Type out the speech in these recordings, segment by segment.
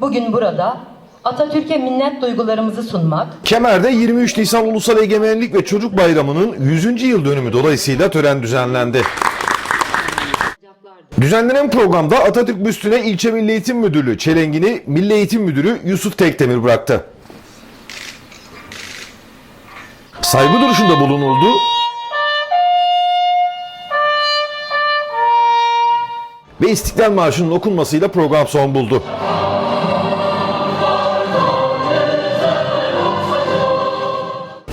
Bugün burada Atatürk'e minnet duygularımızı sunmak, Kemer'de 23 Nisan Ulusal Egemenlik ve Çocuk Bayramı'nın 100. yıl dönümü dolayısıyla tören düzenlendi. Düzenlenen programda Atatürk büstüne ilçe Milli Eğitim Müdürlüğü çelengini Milli Eğitim Müdürü Yusuf Tekdemir bıraktı. Saygı duruşunda bulunuldu. Ve İstiklal Marşı'nın okunmasıyla program son buldu.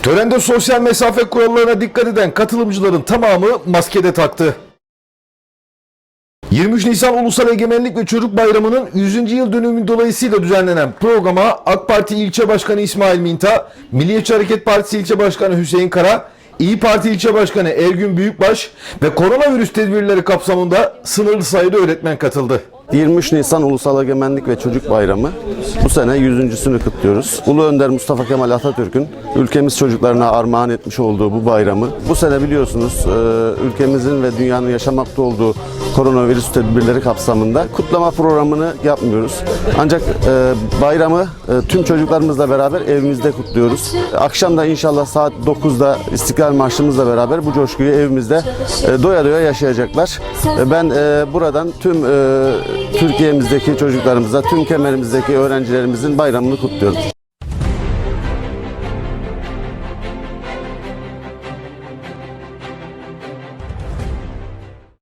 Törende sosyal mesafe kurallarına dikkat eden katılımcıların tamamı maskede taktı. 23 Nisan Ulusal Egemenlik ve Çocuk Bayramı'nın 100. yıl dönümü dolayısıyla düzenlenen programa AK Parti İlçe Başkanı İsmail Minta, Milliyetçi Hareket Partisi İlçe Başkanı Hüseyin Kara, İyi Parti İlçe Başkanı Ergün Büyükbaş ve koronavirüs tedbirleri kapsamında sınırlı sayıda öğretmen katıldı. 23 Nisan Ulusal Egemenlik ve Çocuk Bayramı. Bu sene 100.sünü kutluyoruz. Ulu Önder Mustafa Kemal Atatürk'ün ülkemiz çocuklarına armağan etmiş olduğu bu bayramı. Bu sene biliyorsunuz e, ülkemizin ve dünyanın yaşamakta olduğu koronavirüs tedbirleri kapsamında kutlama programını yapmıyoruz. Ancak e, bayramı e, tüm çocuklarımızla beraber evimizde kutluyoruz. Akşam da inşallah saat 9'da İstiklal Marşımızla beraber bu coşkuyu evimizde doya doya yaşayacaklar. Ben buradan tüm Türkiye'mizdeki çocuklarımıza, tüm kemerimizdeki öğrencilerimizin bayramını kutluyorum.